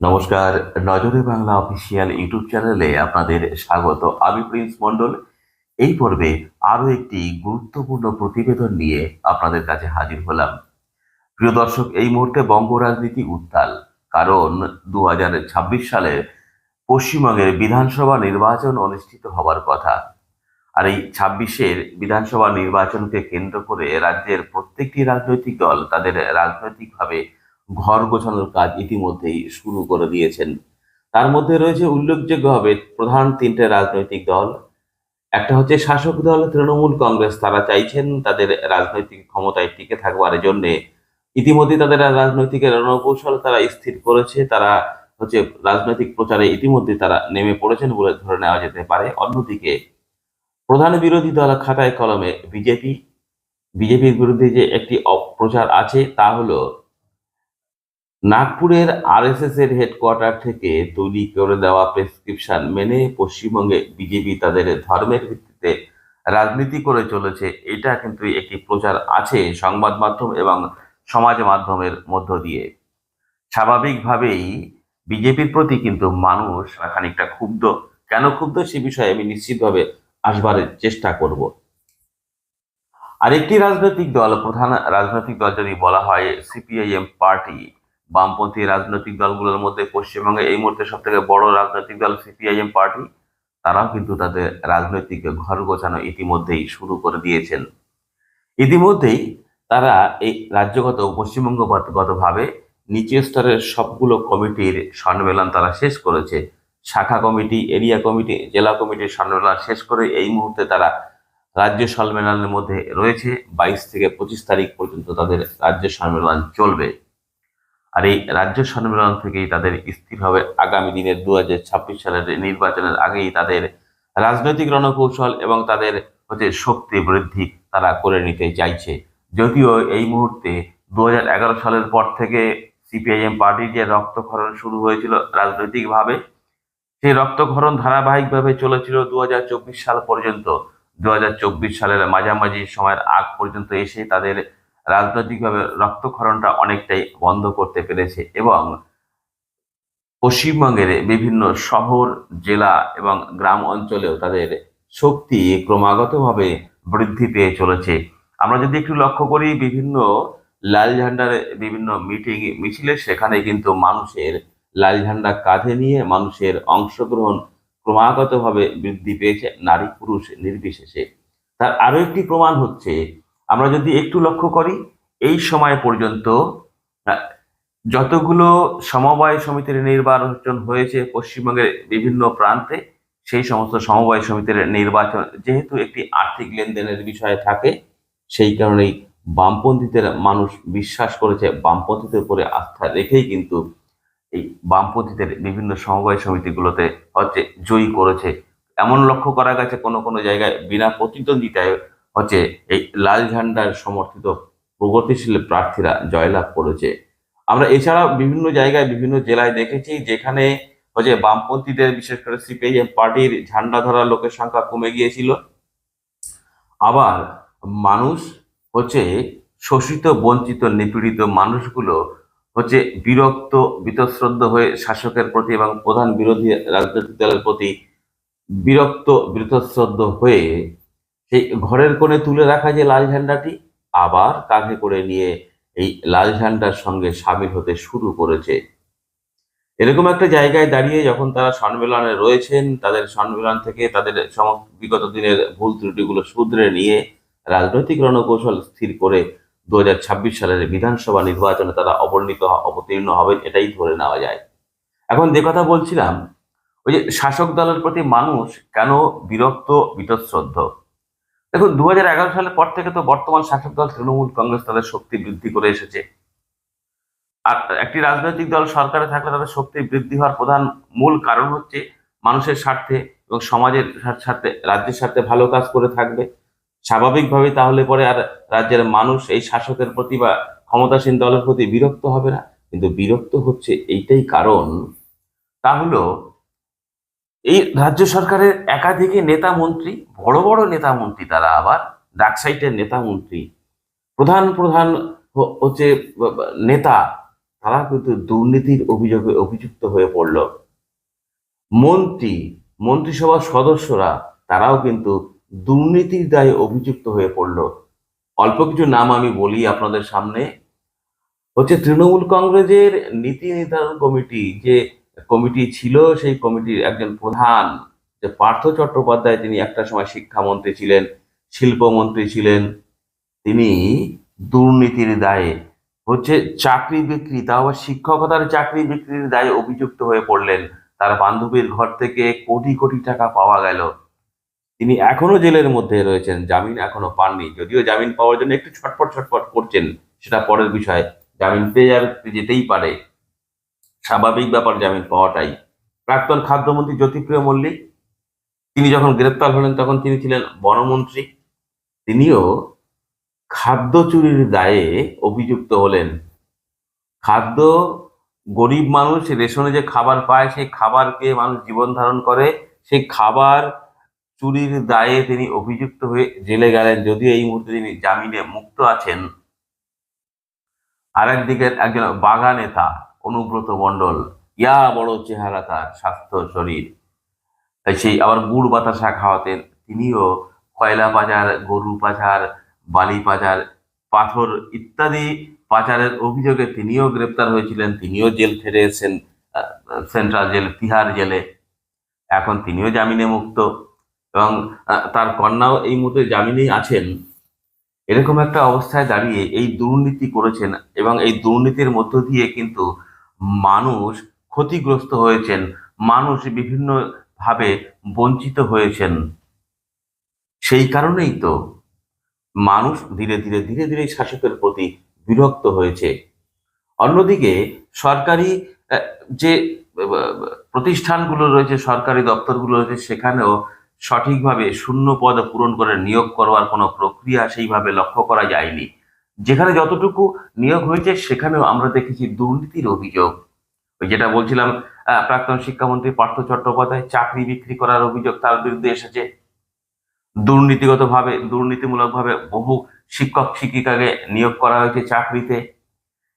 নমস্কার, নজরে Bangla official YouTube চ্যানেলে আপনাদের স্বাগত। আমি প্রিন্স মন্ডল এই পর্বে আরও একটি গুরুত্বপূর্ণ প্রতিবেদন নিয়ে আপনাদের কাছে হাজির হলাম। প্রিয় দর্শক, এই মুহূর্তে বঙ্গ রাজনীতি উত্তাল। কারণ দু সালে পশ্চিমবঙ্গের বিধানসভা নির্বাচন অনুষ্ঠিত হবার কথা। আর এই ছাব্বিশের বিধানসভা নির্বাচনকে কেন্দ্র করে রাজ্যের প্রত্যেকটি রাজনৈতিক দল তাদের রাজনৈতিকভাবে ঘর গোছানোর কাজ ইতিমধ্যেই শুরু করে দিয়েছেন। তার মধ্যে রয়েছে উল্লেখযোগ্যভাবে প্রধান তিনটে রাজনৈতিক দল। একটা হচ্ছে শাসক দল, তৃণমূল কংগ্রেস। তারা চাইছেন তাদের রাজনৈতিক ক্ষমতায় টিকে থাকবার জন্য। ইতিমধ্যে তাদের রাজনৈতিক রণকৌশল তারা স্থির করেছে। তারা হচ্ছে রাজনৈতিক প্রচারে ইতিমধ্যে তারা নেমে পড়েছেন বলে ধরে নেওয়া যেতে পারে। অন্যদিকে প্রধান বিরোধী দল খাতায় কলমে বিজেপি। বিজেপির বিরুদ্ধে যে একটি অপপ্রচার আছে তা হলো নাগপুরের আরএসএস এর হেডকোয়ার্টার থেকে তৈরি করে দেওয়া প্রেসক্রিপশন মেনে পশ্চিমবঙ্গে বিজেপি তাদের ধর্মের ভিত্তিতে রাজনীতি করে চলেছে। এটা কিন্তু একটি প্রচার আছে সংবাদ মাধ্যম এবং সমাজ মাধ্যমের মধ্য দিয়ে। স্বাভাবিকভাবেই বিজেপির প্রতি কিন্তু মানুষ খানিকটা ক্ষুব্ধ। কেন ক্ষুব্ধ সে বিষয়ে আমি নিশ্চিতভাবে আসবার চেষ্টা করব। আরেকটি রাজনৈতিক দল, প্রধান রাজনৈতিক দল যদি বলা হয়, সিপিআইএম পার্টি। বামপন্থী রাজনৈতিক দলগুলোর মধ্যে পশ্চিমবঙ্গে এই মুহূর্তে সব থেকে বড় রাজনৈতিক দল সিপিআইএম পার্টি, তারাও কিন্তু তাদের রাজনৈতিক ঘর গোছানো ইতিমধ্যেই শুরু করে দিয়েছেন। ইতিমধ্যেই তারা এই রাজ্যগত পশ্চিমবঙ্গগতভাবে নিচের স্তরের সবগুলো কমিটির সম্মেলন তারা শেষ করেছে। শাখা কমিটি, এরিয়া কমিটি, জেলা কমিটির সম্মেলন শেষ করে এই মুহূর্তে তারা রাজ্য সম্মেলনের মধ্যে রয়েছে। বাইশ থেকে পঁচিশ তারিখ পর্যন্ত তাদের রাজ্য সম্মেলন চলবে। আর এই রাজ্য সম্মেলন থেকেই তাদের স্থির হবে আগামী দিনের দু হাজার ছাব্বিশ সালের নির্বাচনের আগেই তাদের রাজনৈতিক রণকৌশল এবং তাদের হচ্ছে শক্তি বৃদ্ধি তারা করে নিতে চাইছে। যদিও এই মুহূর্তে দু হাজার এগারো সালের পর থেকে সিপিআইএম পার্টির যে রক্তক্ষরণ শুরু হয়েছিল রাজনৈতিকভাবে, সেই রক্তক্ষরণ ধারাবাহিকভাবে চলেছিল দু হাজার চব্বিশ সাল পর্যন্ত। দু হাজার চব্বিশ সালের মাঝামাঝি সময়ের আগ পর্যন্ত এসে তাদের রাজনৈতিকভাবে রক্তক্ষরণটা অনেকটাই বন্ধ করতে পেরেছে এবং পশ্চিমবঙ্গের বিভিন্ন শহর, জেলা এবং গ্রাম অঞ্চলেও তাদের শক্তি ক্রমাগতভাবে বৃদ্ধি পেয়ে চলেছে। আমরা যদি একটু লক্ষ্য করি, বিভিন্ন লাল ঝান্ডার বিভিন্ন মিটিং, মিছিলে সেখানে কিন্তু মানুষের লাল ঝান্ডা কাঁধে নিয়ে মানুষের অংশগ্রহণ ক্রমাগতভাবে বৃদ্ধি পেয়েছে। নারী পুরুষ নির্বিশেষে। তার আরও একটি প্রমাণ হচ্ছে আমরা যদি একটু লক্ষ্য করি, এই সময় পর্যন্ত যতগুলো সমবায় সমিতির নির্বাচন হয়েছে পশ্চিমবঙ্গের বিভিন্ন প্রান্তে, সেই সমস্ত সমবায় সমিতির নির্বাচন যেহেতু একটি আর্থিক লেনদেনের বিষয় থাকে, সেই কারণেই বামপন্থীদের মানুষ বিশ্বাস করেছে বামপন্থীদের উপরে আস্থা রেখেই কিন্তু এই বামপন্থীদের বিভিন্ন সমবায় সমিতিগুলোতে হচ্ছে জয়ী করেছে। এমন লক্ষ্য করা গেছে কোনো কোনো জায়গায় বিনা প্রতিদ্বন্দ্বিতায় হচ্ছে এই লাল ঝান্ডার সমর্থিত প্রগতিশীল প্রার্থীরা জয়লাভ করেছে। আমরা এছাড়া বিভিন্ন জায়গায়, বিভিন্ন জেলায় দেখেছি যেখানে হচ্ছে বামপন্থীদের, বিশেষ করে সিপিআইএম পার্টির ঝান্ডা ধরা লোকের সংখ্যা কমে গিয়েছিল। আবার মানুষ হচ্ছে শোষিত, বঞ্চিত, নিপীড়িত মানুষগুলো হচ্ছে বিরক্ত, বিতশ্রদ্ধ হয়ে শাসকের প্রতি এবং প্রধান বিরোধী রাজনৈতিক দলের প্রতি বিরক্ত বিতশ্রদ্ধ হয়ে সেই ঘরের কোণে তুলে রাখা যে লাল ঝান্ডাটি, আবার কাঁধে করে নিয়ে এই লাল ঝান্ডার সঙ্গে সামিল হতে শুরু করেছে। এরকম একটা জায়গায় দাঁড়িয়ে যখন তারা সম্মেলনে রয়েছেন, তাদের সম্মেলন থেকে তাদের বিগত দিনের ভুল ত্রুটিগুলো শুধরে নিয়ে রাজনৈতিক রণকৌশল স্থির করে দু হাজার ছাব্বিশ সালের বিধানসভা নির্বাচনে তারা অবর্ণিত অবতীর্ণ হবেন, এটাই ধরে নেওয়া যায়। এখন যে কথা বলছিলাম, ওই যে শাসক দলের প্রতি মানুষ কেন বিরক্ত বিতশ্রদ্ধ দেখুন দু সালের পর থেকে তো বর্তমান শাসক দল তৃণমূল কংগ্রেস তাদের শক্তি বৃদ্ধি করে এসেছে। আর একটি রাজনৈতিক দল সরকারে থাকলে তাদের শক্তি বৃদ্ধি হওয়ার প্রধান মূল কারণ হচ্ছে মানুষের স্বার্থে এবং সমাজের স্বার্থে রাজ্যের স্বার্থে ভালো কাজ করে থাকবে। স্বাভাবিকভাবেই তাহলে পরে আর রাজ্যের মানুষ এই শাসকের প্রতি বা ক্ষমতাসীন দলের প্রতি বিরক্ত হবে না। কিন্তু বিরক্ত হচ্ছে এইটাই কারণ। তা হলো এই রাজ্য সরকারের একাধিক নেতা মন্ত্রী, বড় বড় নেতা মন্ত্রী তারা আবার ডাকসাইটের নেতা মন্ত্রী, প্রধান প্রধান হচ্ছে নেতা, তারা কিন্তু দুর্নীতির অভিযোগে অভিযুক্ত হয়ে পড়ল। মন্ত্রী, মন্ত্রিসভার সদস্যরা তারাও কিন্তু দুর্নীতির দায়ে অভিযুক্ত হয়ে পড়ল। অল্প কিছু নাম আমি বলি আপনাদের সামনে। হচ্ছে তৃণমূল কংগ্রেসের নীতি নির্ধারণ কমিটি যে কমিটি ছিল, সেই কমিটির একজন প্রধান যে পার্থ চট্টোপাধ্যায়, তিনি একটা সময় শিক্ষামন্ত্রী ছিলেন, শিল্পমন্ত্রী ছিলেন। তিনি দুর্নীতির দায়ে হচ্ছে চাকরি বিক্রি, তাও আবার শিক্ষকতার চাকরি বিক্রির দায়ে অভিযুক্ত হয়ে পড়লেন। তার বান্ধবীর ঘর থেকে কোটি কোটি টাকা পাওয়া গেল। তিনি এখনও জেলের মধ্যে রয়েছেন, জামিন এখনও পাননি। যদিও জামিন পাওয়ার জন্য একটু ছটফট ছটফট করছেন, সেটা পরের বিষয়। জামিন পেয়ে যেতেই পারে। স্বাভাবিক ব্যাপার জামিন পাওয়াটাই। প্রাক্তন খাদ্যমন্ত্রী জ্যোতিপ্রিয় মল্লিক, তিনি যখন গ্রেপ্তার হলেন, তখন তিনি ছিলেন বনমন্ত্রী। তিনিও খাদ্য চুরির দায়ে অভিযুক্ত হলেন। খাদ্য, গরিব মানুষ রেশনে যে খাবার পায়, সেই খাবার খেয়ে মানুষ জীবন ধারণ করে, সেই খাবার চুরির দায়ে তিনি অভিযুক্ত হয়ে জেলে গেলেন। যদিও এই মুহূর্তে তিনি জামিনে মুক্ত আছেন। আর একদিকে একজন বাঘা নেতা অনুব্রত মণ্ডল, ইয়া বড় চেহারা তার, স্বাস্থ্য, শরীর। সেই আবার গুড় বাতাসা খাওয়াতেন। তিনিও কয়লা পাচার গরু পাচার বালি পাচার পাথর ইত্যাদি পাচারের অভিযোগে তিনিও গ্রেপ্তার হয়েছিলেন। তিনিও জেল ফিরে এসেছেন সেন্ট্রাল জেল, তিহার জেলে। এখন তিনিও জামিনে মুক্ত। এবং তার কন্যাও এই মুহূর্তে জামিনেই আছেন। এরকম একটা অবস্থায় দাঁড়িয়ে এই দুর্নীতি করেছেন। এবং এই দুর্নীতির মধ্য দিয়ে কিন্তু মানুষ ক্ষতিগ্রস্ত হয়েছেন, মানুষ বিভিন্ন ভাবে বঞ্চিত হয়েছেন। সেই কারণেই তো মানুষ ধীরে ধীরে ধীরে ধীরে শাসকের প্রতি বিরক্ত হয়েছে। অন্যদিকে সরকারি যে প্রতিষ্ঠানগুলো রয়েছে, সরকারি দপ্তরগুলো রয়েছে, সেখানেও সঠিকভাবে শূন্য পদ পূরণ করে নিয়োগ করবার কোনো প্রক্রিয়া সেইভাবে লক্ষ্য করা যায়নি। যেখানে যতটুকু নিয়োগ হয়েছে, সেখানেও আমরা দেখেছি দুর্নীতির অভিযোগ। ওই যেটা বলছিলাম প্রাক্তন শিক্ষামন্ত্রী পার্থ চট্টোপাধ্যায় চাকরি বিক্রি করার অভিযোগ তার বিরুদ্ধে এসেছে। দুর্নীতিগতভাবে, দুর্নীতিমূলকভাবে বহু শিক্ষক শিক্ষিকাকে নিয়োগ করা হয়েছে চাকরিতে।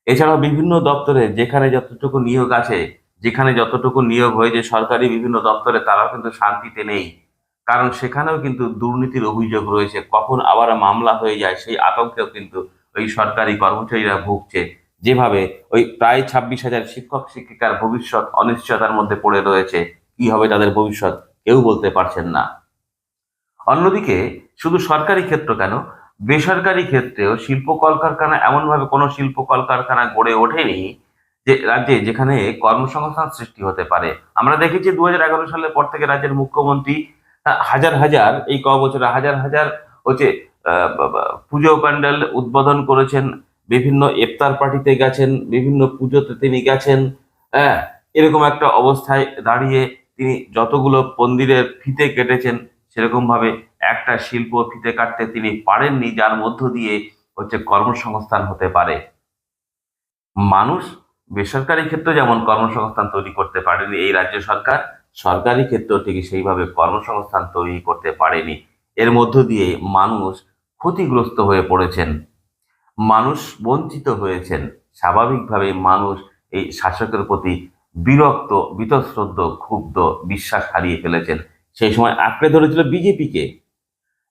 এছাড়াও বিভিন্ন দপ্তরে যেখানে যতটুকু নিয়োগ আছে, যেখানে যতটুকু নিয়োগ হয়েছে সরকারি বিভিন্ন দপ্তরে, তারাও কিন্তু শান্তিতে নেই। কারণ সেখানেও কিন্তু দুর্নীতির অভিযোগ রয়েছে। কখন আবার মামলা হয়ে যায়, সেই আতঙ্কেও কিন্তু ওই সরকারি কর্মচারীরা ভুগছে। যেভাবে ওই প্রায় ছাব্বিশ হাজার শিক্ষক, শিক্ষিকার ভবিষ্যৎ অনিশ্চয়তার মধ্যে পড়ে রয়েছে, কি হবে তাদের ভবিষ্যৎ কেউ বলতে পারছেন না। অন্যদিকে, শুধু সরকারি ক্ষেত্র কেন, বেসরকারি ক্ষেত্রেও শিল্প কলকারখানা এমনভাবে কোনো শিল্প কলকারখানা গড়ে ওঠেনি যে রাজ্যে যেখানে কর্মসংস্থান সৃষ্টি হতে পারে। আমরা দেখেছি দু হাজার এগারো সালের পর থেকে রাজ্যের মুখ্যমন্ত্রী হাজার হাজার, এই ক বছরে হাজার হাজার হচ্ছে পুজো প্যান্ডেল উদ্বোধন করেছেন, বিভিন্ন ইফতার পার্টিতে গেছেন, বিভিন্ন পুজোতে তিনি গেছেন হ্যাঁ এরকম একটা অবস্থায় দাঁড়িয়ে তিনি যতগুলো মন্দিরের ফিতে কেটেছেন সেরকম ভাবে একটা শিল্প ফিতে কাটতে তিনি পারেননি, যার মধ্য দিয়ে হচ্ছে কর্মসংস্থান হতে পারে। মানুষ বেসরকারি ক্ষেত্রে যেমন কর্মসংস্থান তৈরি করতে পারেনি এই রাজ্য সরকার, সরকারি ক্ষেত্র ঠিক সেইভাবে কর্মসংস্থান তৈরি করতে পারেনি। এর মধ্য দিয়ে মানুষ ক্ষতিগ্রস্ত হয়ে পড়েছেন। মানুষ বঞ্চিত হয়েছেন। স্বাভাবিকভাবে মানুষ এই শাসকের প্রতি বিরক্ত, বিতশ্রদ্ধ, ক্ষুব্ধ, বিশ্বাস হারিয়ে ফেলেছেন। সেই সময় আঁকড়ে ধরেছিল বিজেপিকে।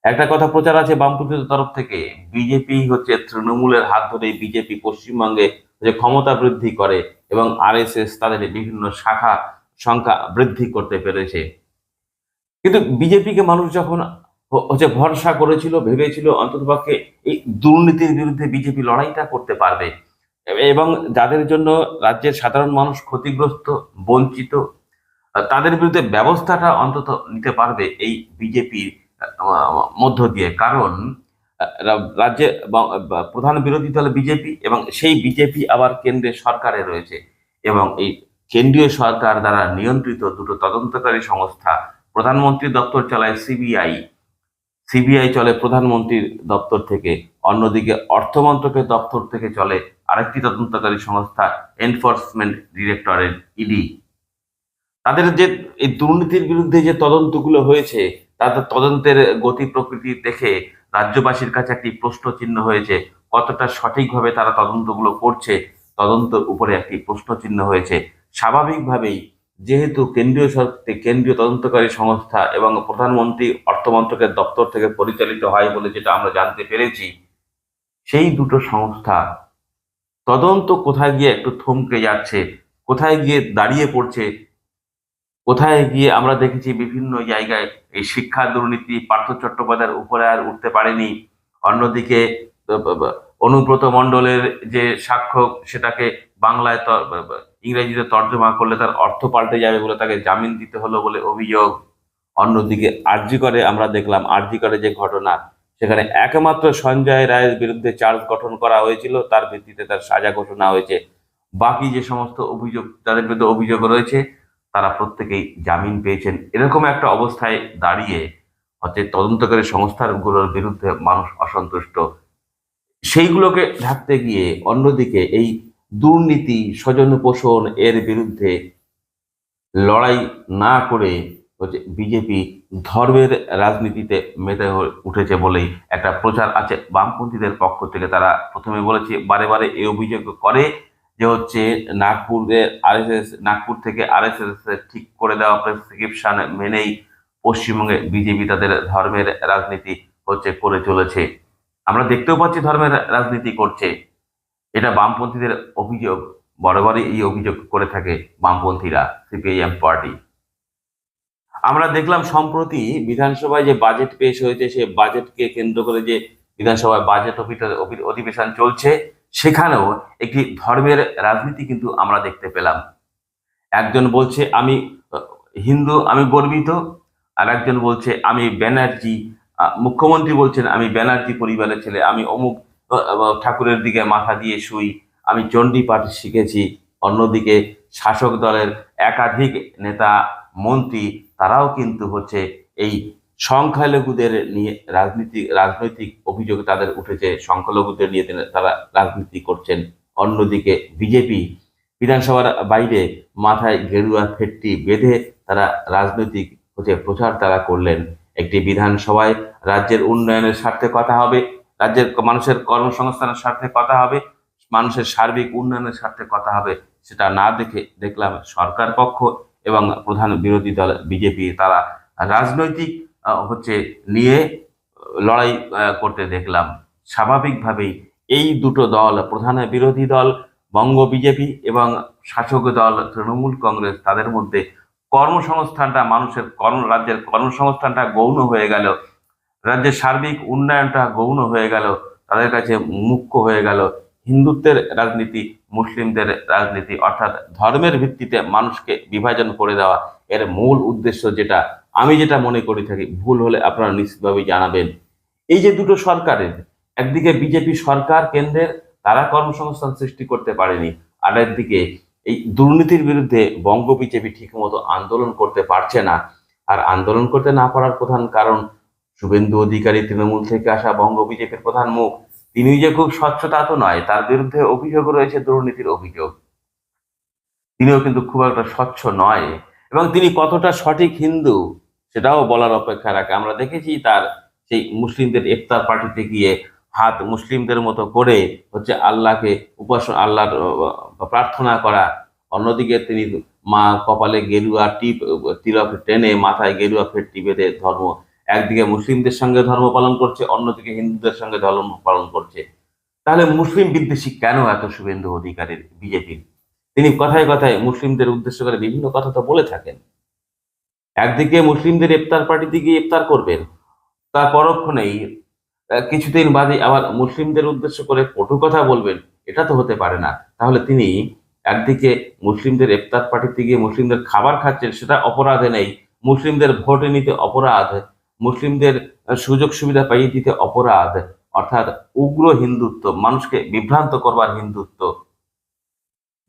একটা কথা প্রচার আছে বামপন্থীদের তরফ থেকে, বিজেপি হচ্ছে তৃণমূলের হাত ধরে বিজেপি পশ্চিমবঙ্গে যে ক্ষমতা বৃদ্ধি করে এবং আরএসএস তাদের বিভিন্ন শাখা সংখ্যা বৃদ্ধি করতে পেরেছে। কিন্তু বিজেপিকে মানুষ যখন হচ্ছে ভরসা করেছিল, ভেবেছিল অন্ততপক্ষে এই দুর্নীতির বিরুদ্ধে বিজেপি লড়াইটা করতে পারবে। এবং যাদের জন্য রাজ্যের সাধারণ মানুষ ক্ষতিগ্রস্ত, বঞ্চিত, তাদের বিরুদ্ধে ব্যবস্থাটা অন্তত নিতে পারবে এই বিজেপির মধ্য দিয়ে। কারণ রাজ্যে প্রধান বিরোধী দল বিজেপি এবং সেই বিজেপি আবার কেন্দ্রের সরকারে রয়েছে এবং এই কেন্দ্রীয় সরকার দ্বারা নিয়ন্ত্রিত দুটো তদন্তকারী সংস্থা, প্রধানমন্ত্রী দপ্তর চালায় সিবিআই সিবিআই চলে প্রধানমন্ত্রীর দপ্তর থেকে, অন্যদিকে অর্থমন্ত্রকের দপ্তর থেকে চলে আরেকটি তদন্তকারী সংস্থা এনফোর্সমেন্ট ডিরেক্টরেট, ইডি। তাদের যে এই দুর্নীতির বিরুদ্ধে যে তদন্তগুলো হয়েছে, তাদের তদন্তের গতি প্রকৃতি দেখে রাজ্যবাসীর কাছে একটি প্রশ্ন চিহ্ন হয়েছে, কতটা সঠিকভাবে তারা তদন্তগুলো করছে। তদন্ত উপরে একটি প্রশ্নচিহ্ন হয়েছে। স্বাভাবিকভাবেই যেহেতু কেন্দ্রীয় কেন্দ্রীয় তদন্তকারী সংস্থা এবং প্রধানমন্ত্রী অর্থমন্ত্রকের দপ্তর থেকে পরিচালিত হয় বলে যেটা আমরা জানতে পেরেছি, সেই দুটো সংস্থা তদন্ত কোথায় গিয়ে একটু থমকে যাচ্ছে, কোথায় গিয়ে দাঁড়িয়ে পড়ছে, কোথায় গিয়ে আমরা দেখেছি বিভিন্ন জায়গায় এই শিক্ষা দুর্নীতি, পার্থ চট্টোপাধ্যায়ের উপরে আর উঠতে পারেনি। অন্যদিকে, অনুব্রত মণ্ডলের যে সাক্ষ্য, সেটাকে বাংলায় ইংরেজিতে তর্জমা করলে তার অর্থ পাল্টে যাবে বলে তাকে জামিন দিতে হলো বলে অভিযোগ। অন্যদিকে আরজি করে আমরা দেখলাম, আরজি করে যে ঘটনা, সেখানে একমাত্র সঞ্জয় রায়ের বিরুদ্ধে চার্জ গঠন করা হয়েছিল, তার ভিত্তিতে তার সাজা ঘোষণা হয়েছে। বাকি যে সমস্ত অভিযোগ, তাদের বিরুদ্ধে অভিযোগ রয়েছে, তারা প্রত্যেকেই জামিন পেয়েছেন। এরকম একটা অবস্থায় দাঁড়িয়ে হচ্ছে তদন্তকারী সংস্থাগুলোর বিরুদ্ধে মানুষ অসন্তুষ্ট। সেইগুলোকে ঢাকতে গিয়ে অন্যদিকে এই দুর্নীতি, স্বজন পোষণ এর বিরুদ্ধে লড়াই না করে বিজেপি ধর্মের রাজনীতিতে মেতে উঠেছে বলেই একটা প্রচার আছে। বামপন্থীদের পক্ষ থেকে তারা প্রথমে বলেছে, বারে বারে এই অভিযোগ করে যে হচ্ছে নাগপুরের আরএসএস, নাগপুর থেকে আরএসএস ঠিক করে দেওয়া প্রেসক্রিপশন মেনেই পশ্চিমবঙ্গে বিজেপি তাদের ধর্মের রাজনীতি হচ্ছে করে চলেছে। আমরা দেখতেও পাচ্ছি ধর্মের রাজনীতি করছে। এটা বামপন্থীদের অভিযোগ, বরাবরই এই অভিযোগ করে থাকে বামপন্থীরা, সিপিআইএম পার্টি। আমরা দেখলাম সম্প্রতি বিধানসভায় যে বাজেট পেশ হয়েছে, সে বাজেটকে কেন্দ্র করে যে বিধানসভায় বাজেট অধিবেশন চলছে, সেখানেও একটি ধর্মের রাজনীতি কিন্তু আমরা দেখতে পেলাম। একজন বলছে, আমি, হিন্দু, আমি গর্বিত। আর একজন বলছে, আমি ব্যানার্জি। মুখ্যমন্ত্রী বলছেন, আমি ব্যানার্জি পরিবারের ছেলে, আমি অমুক ঠাকুরের দিকে মাথা দিয়ে শুই। আমি চণ্ডী পাঠ শিখেছি। অন্যদিকে শাসক দলের একাধিক নেতা, মন্ত্রী, তারাও কিন্তু হচ্ছে এই সংখ্যালঘুদের নিয়ে রাজনীতি, রাজনৈতিক অভিযোগ তাদের উঠেছে। সংখ্যালঘুদের নিয়ে তারা রাজনীতি করছেন। অন্যদিকে বিজেপি বিধানসভার বাইরে মাথায় গেরুয়া ফেটটি বেঁধে তারা রাজনৈতিক হচ্ছে প্রচার তারা করলেন। একটি বিধানসভায় রাজ্যের উন্নয়নের স্বার্থে কথা হবে। রাজ্যের মানুষের কর্মসংস্থানের স্বার্থে কথা হবে, মানুষের সার্বিক উন্নয়নের স্বার্থে কথা হবে, সেটা না দেখে দেখলাম সরকার পক্ষ এবং প্রধান বিরোধী দল বিজেপি, তারা রাজনৈতিক হচ্ছে নিয়ে লড়াই করতে দেখলাম। স্বাভাবিকভাবেই এই দুটো দল, প্রধান বিরোধী দল, বঙ্গ বিজেপি এবং শাসক দল, তৃণমূল কংগ্রেস, তাদের মধ্যে কর্মসংস্থানটা, মানুষের কর্ম, রাজ্যের কর্মসংস্থানটা গৌণ হয়ে গেল। রাজ্যের সার্বিক উন্নয়নটা গৌণ হয়ে গেল, তাদের কাছে মুখ্য হয়ে গেল হিন্দুত্বের রাজনীতি, মুসলিমদের রাজনীতি, অর্থাৎ ধর্মের ভিত্তিতে মানুষকে বিভাজন করে দেওয়া। এর মূল উদ্দেশ্য যেটা, আমি যেটা মনে করি থাকি, ভুল হলে আপনারা নিশ্চিতভাবেই জানাবেন। এই যে দুটো সরকারের, একদিকে বিজেপি সরকার কেন্দ্রের, তারা কর্মসংস্থান সৃষ্টি করতে পারেনি, আর একদিকে এই দুর্নীতির বিরুদ্ধে বঙ্গ বিজেপি ঠিকমতো আন্দোলন করতে পারছে না। আর আন্দোলন করতে না পারার প্রধান কারণ শুভেন্দু অধিকারী তৃণমূল থেকে আসা বঙ্গ বিজেপির প্রধান মুখ তিনি যে খুব স্বচ্ছ তা তো নয়, তার বিরুদ্ধে অভিযোগ রয়েছে, দুর্নীতির অভিযোগ। তিনিও কিন্তু খুব একটা স্বচ্ছ নয়। এবং তিনি কতটা সঠিক হিন্দু, সেটাও বলার অপেক্ষা রাখে। আমরা দেখেছি তার সেই মুসলিমদের ইফতার পার্টিতে গিয়ে হাত মুসলিমদের মতো করে হচ্ছে আল্লাহকে উপাসনা আল্লাহর প্রার্থনা করা। অন্যদিকে তিনি মা কপালে গেরুয়া টিপ, তিলক টেনে মাথায় গেরুয়া ফের বেঁধে ধর্ম একদিকে মুসলিমদের সঙ্গে ধর্ম পালন করছে, অন্যদিকে হিন্দুদের সঙ্গে ধর্ম পালন করছে। তাহলে মুসলিম বিদ্বেষী কেন এত শুভেন্দু অধিকারীর বিজেপির তিনি কথায় কথায় মুসলিমদের উদ্দেশ্য করে বিভিন্ন কথা তো বলে থাকেন। একদিকে মুসলিমদের ইফতার পার্টিতে গিয়ে ইফতার করবেন, তার পরক্ষণেই কিছুদিন বাদে আবার মুসলিমদের উদ্দেশ্য করে কটু কথা বলবেন, এটা তো হতে পারে না। তাহলে তিনি একদিকে মুসলিমদের ইফতার পার্টিতে গিয়ে মুসলিমদের খাবার খাচ্ছেন, সেটা অপরাধে নেই। মুসলিমদের ভোট নিতে অপরাধ মুসলিমদের সুযোগ সুবিধা পাইয়ে দিতে অপরাধ, অর্থাৎ উগ্র হিন্দুত্ব, মানুষকে বিভ্রান্ত করবার হিন্দুত্ব।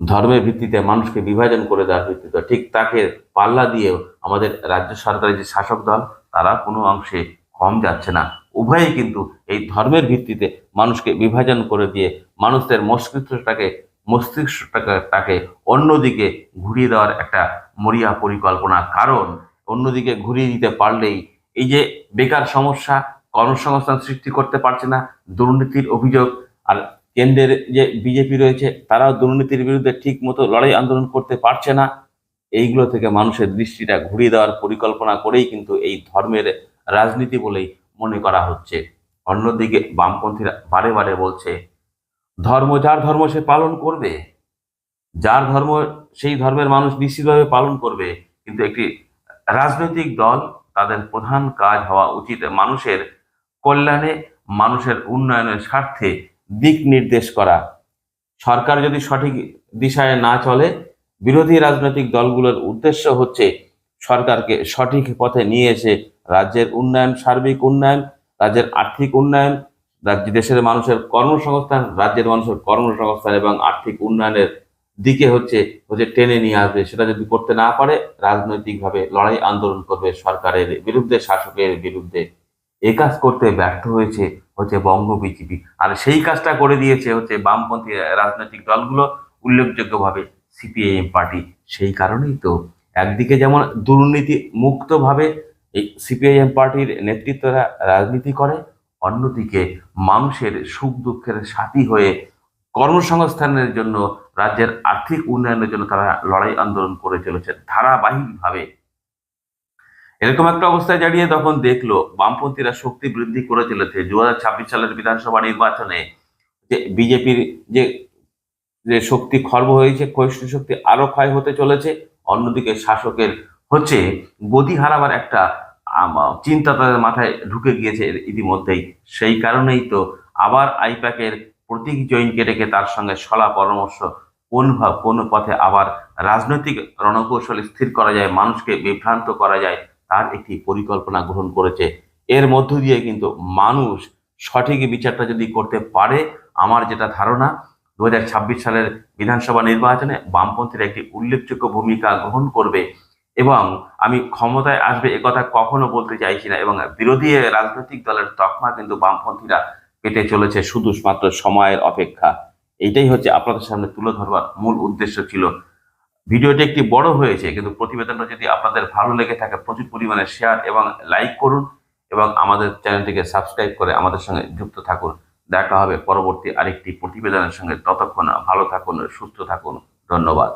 ধর্মের ভিত্তিতে মানুষকে বিভাজন করে দেওয়ার ভিত্তিতে ঠিক তাকে পাল্লা দিয়েও আমাদের রাজ্য সরকারের যে শাসক দল, তারা কোনো অংশে কম যাচ্ছে না। উভয়ই কিন্তু এই ধর্মের ভিত্তিতে মানুষকে বিভাজন করে দিয়ে মানুষদের মস্তিষ্কটাকে মস্তিষ্কটাকে, তাকে অন্যদিকে ঘুরিয়ে দেওয়ার একটা মরিয়া পরিকল্পনা। কারণ অন্যদিকে ঘুরিয়ে দিতে পারলেই এই যে বেকার সমস্যা, কর্মসংস্থান সৃষ্টি করতে পারছে না, দুর্নীতির অভিযোগ, আর কেন্দ্রের যে বিজেপি রয়েছে, তারাও দুর্নীতির বিরুদ্ধে ঠিক মতো লড়াই আন্দোলন করতে পারছে না। এইগুলো থেকে মানুষের দৃষ্টিটা ঘুরিয়ে দেওয়ার পরিকল্পনা করেই কিন্তু এই ধর্মের রাজনীতি বলেই মনে করা হচ্ছে। অন্যদিকে বামপন্থীরা বারে বারে বলছে, ধর্ম যার ধর্ম সে পালন করবে। যার ধর্ম, সেই ধর্মের মানুষ নিশ্চিতভাবে পালন করবে। কিন্তু একটি রাজনৈতিক দল তাদের প্রধান কাজ হওয়া উচিত। মানুষের কল্যাণে, মানুষের উন্নয়নের স্বার্থে দিক নির্দেশ করা। সরকার যদি সঠিক দিশায় না চলে, বিরোধী রাজনৈতিক দলগুলোর উদ্দেশ্য হচ্ছে সরকারকে সঠিক পথে নিয়ে এসে রাজ্যের উন্নয়ন, সার্বিক উন্নয়ন, রাজ্যের আর্থিক উন্নয়ন, রাজ্য দেশের মানুষের কর্মসংস্থান, রাজ্যের মানুষের কর্মসংস্থান এবং আর্থিক উন্নয়নের দিকে হচ্ছে হচ্ছে টেনে নিয়ে আসবে, সেটা যদি করতে না পারে, রাজনৈতিকভাবে লড়াই আন্দোলন করবে সরকারের বিরুদ্ধে, শাসকের বিরুদ্ধে। এ কাজ করতে ব্যর্থ হয়েছে হচ্ছে বঙ্গ বিজেপি। আর সেই কাজটা করে দিয়েছে হচ্ছে বামপন্থী রাজনৈতিক দলগুলো, উল্লেখযোগ্যভাবে সিপিআইএম পার্টি। সেই কারণেই তো একদিকে যেমন দুর্নীতি মুক্তভাবে এই সিপিআইএম পার্টির নেতৃত্বরা রাজনীতি করে, অন্যদিকে মানুষের সুখ দুঃখের সাথী হয়ে কর্মসংস্থানের জন্য রাজ্যের আর্থিক উন্নয়নের জন্য তারা লড়াই আন্দোলন করে চলেছে ধারাবাহিকভাবে। এরকম একটা অবস্থায় দাঁড়িয়ে তখন দেখল, বামপন্থীরা শক্তি বৃদ্ধি করে চলেছে দু হাজার ছাব্বিশ সালের বিধানসভা নির্বাচনে যে বিজেপির যে যে শক্তি খর্ব হয়েছে, ক্ষয়িষ্ণু শক্তি আরও ক্ষয় হতে চলেছে, অন্যদিকে শাসকের হচ্ছে গদি হারাবার একটা চিন্তা তাদের মাথায় ঢুকে গিয়েছে ইতিমধ্যেই। সেই কারণেই তো আবার আইপ্যাকের প্রতীক জৈনকে ডেকে তার সঙ্গে সলা পরামর্শ কোন কোন পথে আবার রাজনৈতিক রণকৌশল স্থির করা যায়, মানুষকে বিভ্রান্ত করা যায়, তার একটি পরিকল্পনা গ্রহণ করেছে। এর মধ্য দিয়ে কিন্তু মানুষ সঠিক বিচারটা যদি করতে পারে, আমার যেটা ধারণা দু হাজার ছাব্বিশ সালের বিধানসভা নির্বাচনে বামপন্থীরা একটি উল্লেখযোগ্য ভূমিকা গ্রহণ করবে এবং আমি ক্ষমতায় আসবে একথা কখনো বলতে চাইছি না এবং বিরোধী রাজনৈতিক দলের তকমা কিন্তু বামপন্থীরা পেতে চলেছে শুধু মাত্র সময়ের অপেক্ষা। এইটাই হচ্ছে আপনাদের সামনে তুলে ধরবার মূল উদ্দেশ্য ছিল। ভিডিওটি একটি বড় হয়েছে, কিন্তু প্রতিবেদনটা যদি আপনাদের ভালো লেগে থাকে, প্রচুর পরিমাণে শেয়ার এবং লাইক করুন এবং আমাদের চ্যানেলটিকে সাবস্ক্রাইব করে আমাদের সঙ্গে যুক্ত থাকুন। দেখা হবে পরবর্তী আরেকটি প্রতিবেদনের সঙ্গে। ততক্ষণ ভালো থাকুন, সুস্থ থাকুন। ধন্যবাদ।